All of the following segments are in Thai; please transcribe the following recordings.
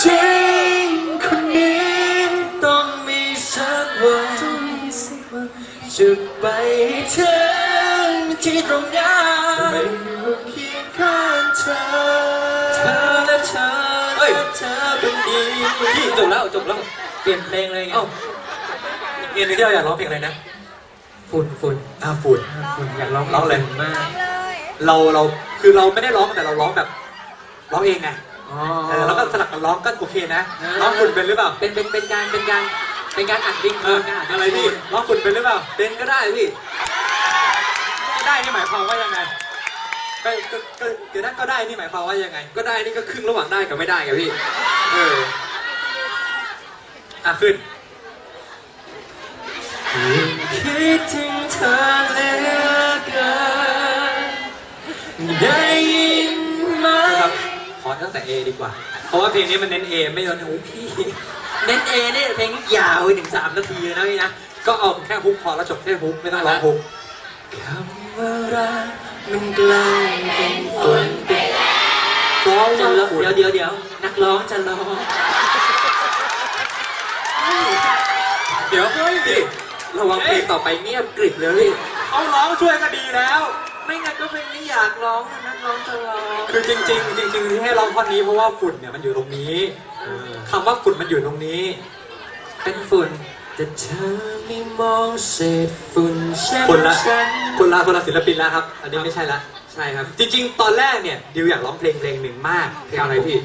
จริงคนนี้ต้องมีสักวันจะไปถึงที่ตรงนั้นไม่อยู่เคียงข้างเธอเธอและเธอเฮ้ยและเธอเป็นดีพี่จบแล้วจบแล้วเปลี่ยนเพลงเลยไงเอ้าเอ็นที่เราอยากร้องเพลงอะไรนะฝุ่นฝุ่นอ่าฝุ่นฝุ่นอยากร้องร้องเลยมาก เราเราคือเราไม่ได้ร้องแต่เราร้องแบบร้องเองไงอ๋อ เออแล้วก็สลับกันร้องก็โอเคนะอ่า ร้องฝุ่นเป็นหรือเปล่าเป็นเป็นเป็นการเป็นการเป็นการอัดดิ้งเอออะไรพี่ร้องฝุ่นเป็นหรือเปล่าเป็นก็ได้พี่ก็ได้นี่หมายความว่ายังไงก็ก็ก็เดี๋ยวนั้นก็ได้นี่หมายความว่ายังไง ก็ได้นี่ก็ครึ่งระหว่างได้กับไม่ได้ไงพี่เอออะขึ้น คิดถึงเธอเหลือเกินได้ยิ ตั้งแต่ A ดีกว่า เพราะว่าเพลงนี้มันเน้น A ไม่เน้นหูพี่ เน้นเอเนี่ยเพลงนี้ยาวไปถึงสามนาทีเลยนะพี่นะ ก็เอาแค่ฮุกพอแล้วจบแค่ฮุกไม่ต้องร้องฮุกคำว่ารักมันกลายเป็นฝุ่นเป็นร้องจะว่าร้องฝุ่นเดี๋ยวเดี๋ยวเดี๋ยวนักร้องจะร้อง เดี๋ยวพี่ระวังเพลงต่อไปเงียบกริบเลยพี่เขาร้องช่วยก็ดีแล้ว ไม่งั้นก็เพลงนี้อยากร้องนะนักร้องจะร้อง คือจริงๆ จริง ๆ ที่ให้ร้องท่อนนี้เพราะว่าฝุ่นเนี่ยมันอยู่ตรงนี้คำว่าฝุ่นมันอยู่ตรงนี้ เป็นฝุ่น แต่เธอไม่มองเศษฝุ่นเช่นคนละฉันคนละคนละศิลปินแล้วครับ อันนี้ไม่ใช่ละ ใช่ครับ จริง ๆ ตอนแรกเนี่ยดิวอยากร้องเพลงเพลงหนึ่งมากเพลงอะไรพี่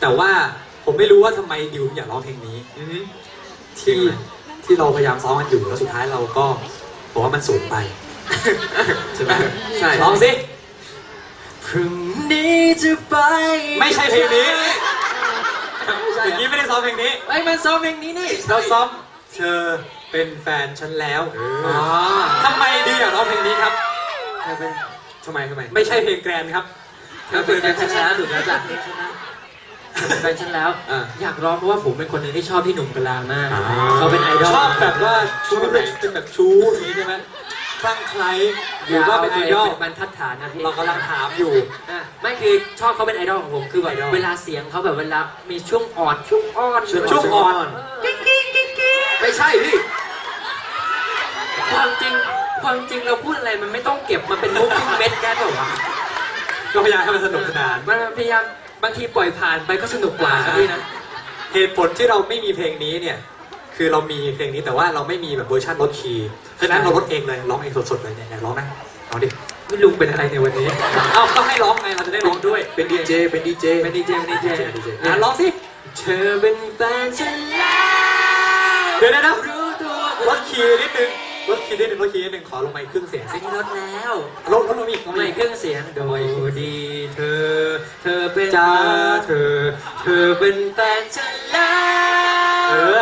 แต่ว่าผมไม่รู้ว่าทำไมดิวอยากร้องเพลงนี้ อือฮึ ที่ที่เราพยายามซ้อมกันอยู่แล้วสุดท้ายเราก็บอกว่ามันสูงไป ใช่ไหมใช่ร้องสิพรุ่งนี้จะไป ไม่ใช่เพลงนี้ไม่ใช่เมื่อกี้ไม่ได้ซ้อมเพลงนี้ไอ้ยมันซ้อมเพลงนี้นี่เราซ้อมเธอเป็นแฟนฉันแล้วอ๋อทำไมดิวอยากร้องเพลงนี้ครับเธอเป็นทำไมทำไม ไม่ใช่เพลงแกรนครับเธอเป็นแฟนฉันแล้วถูกแล้วจ้ะเธอเป็นแฟนฉันแล้ว อ่าอยากร้องเพราะว่าผมเป็นคนหนึ่งที่ชอบพี่หนุ่มกะลามากอ่าเขาเป็นไอดอลชอบแบบว่าชู้แบบเป็นแบบชู้อย่างนี้ใช่ไหม คลั่งไคล้หรือว่าเป็นไอดอลเป็นบรรทัดฐานนะพี่เรากำลังถามอยู่อะไม่คือชอบเขาเป็นไอดอลของผมคือแบบไอดอลเวลาเสียงเขาแบบเวลามีช่วงอ่อนช่วงอ้อนช่วงอ่อนกิ๊กกิ๊กกิ๊กกิ๊กไม่ใช่พี่ความจริงความจริงเราพูดอะไรมันไม่ต้องเก็บมาเป็นมุกทุกเม็ดแค่หรอวะก็พยายามให้มันสนุกสนานมันพยายามบางทีปล่อยผ่านไปก็สนุกกว่าครับพี่นะเหตุผลที่เราไม่มีเพลงนี้เนี่ย คือเรามีเพลงนี้แต่ว่าเราไม่มีแบบเวอร์ชันลดคีย์ฉะนั้นเราลดเองเลยร้องเองสดๆเลยเนี่ยอยากร้องไหมเอาดิไม่ลุงเป็นอะไรในวันนี้เอ้าก็ให้ร้องไงเราจะได้ร้องด้วยเป็นดีเจเป็นดีเจเป็นดีเจเป็นดีเจดีเจอะร้องสิเธอเป็นแฟนฉันแล้วเดี๋ยวนะนะรู้ตัวลดคีย์นิดนึงลดคีย์นิดนึงลดคีย์นิดนึงขอลงไปครึ่งเสียงสิไม่ลดแล้วลดลดลงอีกลงไม่อีกเครื่องเสียงโดยดี เธอ เธอเป็นจ้าเธอ เธอเป็นแฟนฉันแล้ว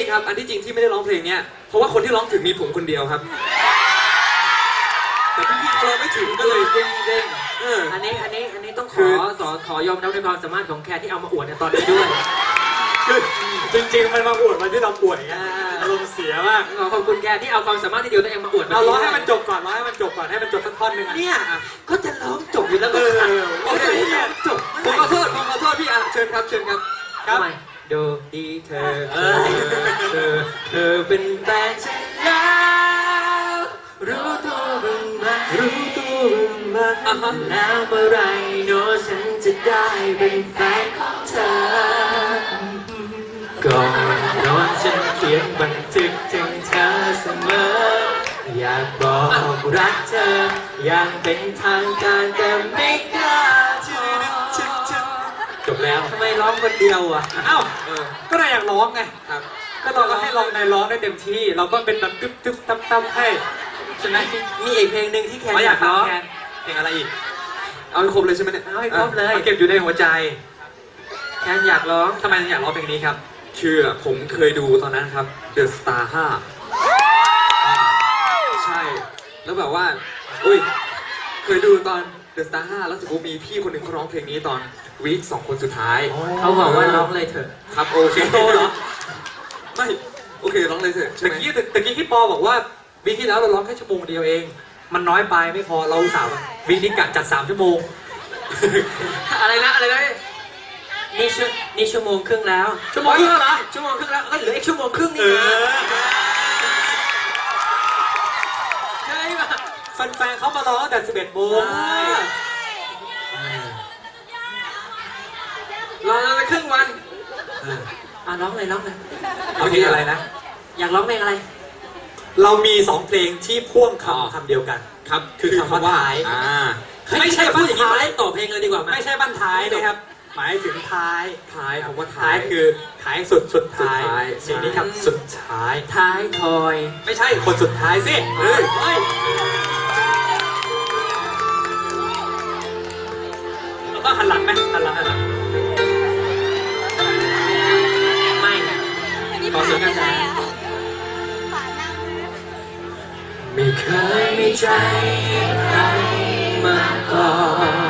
ริงครับ อันที่จริงที่ไม่ได้ร้องเพลงเนี้ย เพราะว่าคนที่ร้องถึงมีผมคนเดียวครับ แต่พี่ๆเขาร้องไม่ถึงก็เลยจริงจริงเออ อันนี้อันนี้อันนี้ต้องขคือ อขอขอยอมรับในความสามารถของแคร์ที่เอามาอวดในตอนนี้ด้วย คือจริงๆ มันมาอวดวันที่เราป่วยไงอ่า อารมณ์เสียมากขอขอบคุณแคร์ที่เอาความสามารถที่เดียวตัวเองมาอวดเอาร้องให้มันจบก่อนร้องให้มันจบก่อนให้มันจบสักท่อนหนึ่งอะเนี่ยก็จะร้องจบอยู่แล้วเอก็อขัดโอเคไม่เนี่ยจบผมขอโทษผมขอโทษพี่อะเชิญครับเชิญครับ ครับ ทำไม ดูดีเธอเอเธออเธอเธอเป็นแฟนฉันแล้ว รู้ตัวบ้างไหมรู้ตัวบ้างไหมอะฮะแล้วเมื่อไหรโนฉันจะได้เป็นแฟนของเธอ ก่อนนอนฉันเขียนบันทึกถึงเธอเสมอ อยากบอกรักเธอ อย่างเป็นทางการแต่ไม่กล้าพอจบ แล้วทำไมร้องคนเดียวอะเอ้าก็นายอยากร้องไงครับ ก็เราก็ให้ลองนายร้องได้เต็มที่ เราก็เป็นแบบตึ๊บตึ๊บตั้มตั้มให้ใช่ไหมมีอีกเพลงหนึ่งที่แคนเขาอยากกอายร้ร้อองงเพลงอะไรอีก เอาให้ครบเลยใช่ไหมเนี่ยเอาให้ครบเลยมันเก็บอยู่ในหัวใจ แคนอยากร้องทำไมถึงอยากร้องเพลงนี้ครับคือผมเคยดูตอนนั้นครับ The Star 5ใช่ แล้วแบบว่า อุ้ย เคยดูตอน The Star 5แล้วสมมติมีพี่คนหนึ่งเขาร้องเพลงนี้ตอน วีคสองคนสุดท้าย เขาบอกว่าร้องเลยเถอะ ครับโอเคโตเหรอ ไม่ โอเคร้องเลยเถอะใช่ตะไหม กี้ตะกี้พี่ปอบอกว่าวีคที่แล้วเราร้องแค่ชั่วโมงเดียวเอง มันน้อยไปไม่พอเราอุตสาววีคนี้กะจัดสามชั่วโมง อะไรนะอะไรนะนี่ชั่วนี่ชั่วโมงครึ่งแล้ว ชั่วโมงครึ่งแล้วเหรอชั่วโมงครึ่งแล้วก็เหลืออีกชั่วโมงครึ่งเอนี่นะอใช่ป่ะแฟนๆเขามารอตั้งแต่11โมง รอแล้วไปครึ่งวันอะร้องเลยร้องเลยเอาเพลงอะไรนะ อยากร้องเพลงอะไร เรามีสองเพลงที่พ่วงอ๋อคำคำเดียวกัน ครับคือคำว่าท้ายอ่าไม่ใช่พูบ้าดนอย่างนี้ท้ามายเล่นต่อเพลงเลยดีกว่าไหมไม่ใช่บ้านท้ายนะครับ หมายถึงท้ายท้ายคำว่าท้าท้ายยคือท้ายสุดสุดท้ายสุดท้ายสิ่งนี้ครับสุดท้าย ท้ายทอย ไม่ใช่คนสุดท้ายสิเฮ้ยเฮ้ยแล้วก็หันหลังไหมหันหลังหันหลัง เคยมีใจใครมาก่อน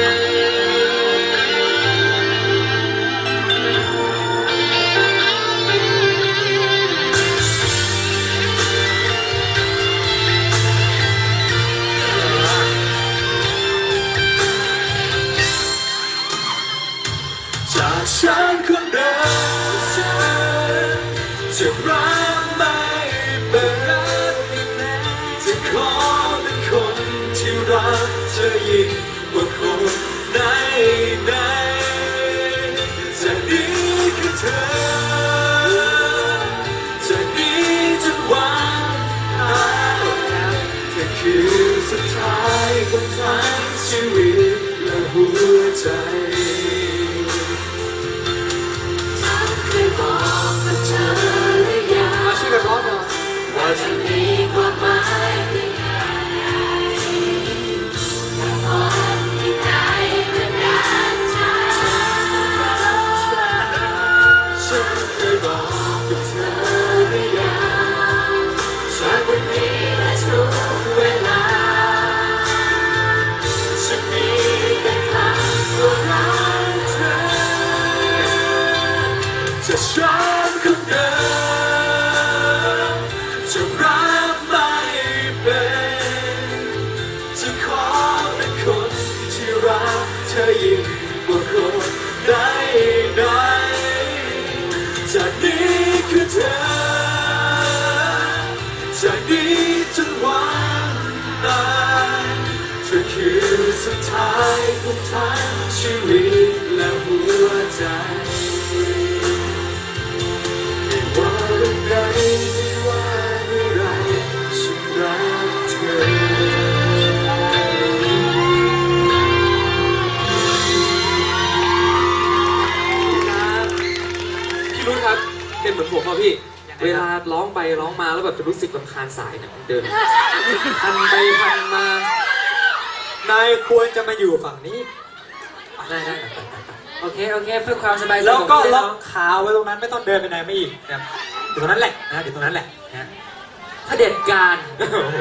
จา จะรู้สึกลำคาญสายเนี่ยมันเดินพันไปพันมา นายควรจะมาอยู่ฝั่งนี้ได้ได้โอเค โอเค เพื่อความสบายใจแล้วก็ล็อกน้องขาไว้ตรงนั้นไม่ต้องเดินไปไหนไม่อีกนะครับอยู่ตรงนั้นแหละนะอยู่ตรงนั้นแหละนะ เผด็จการ โอ้โห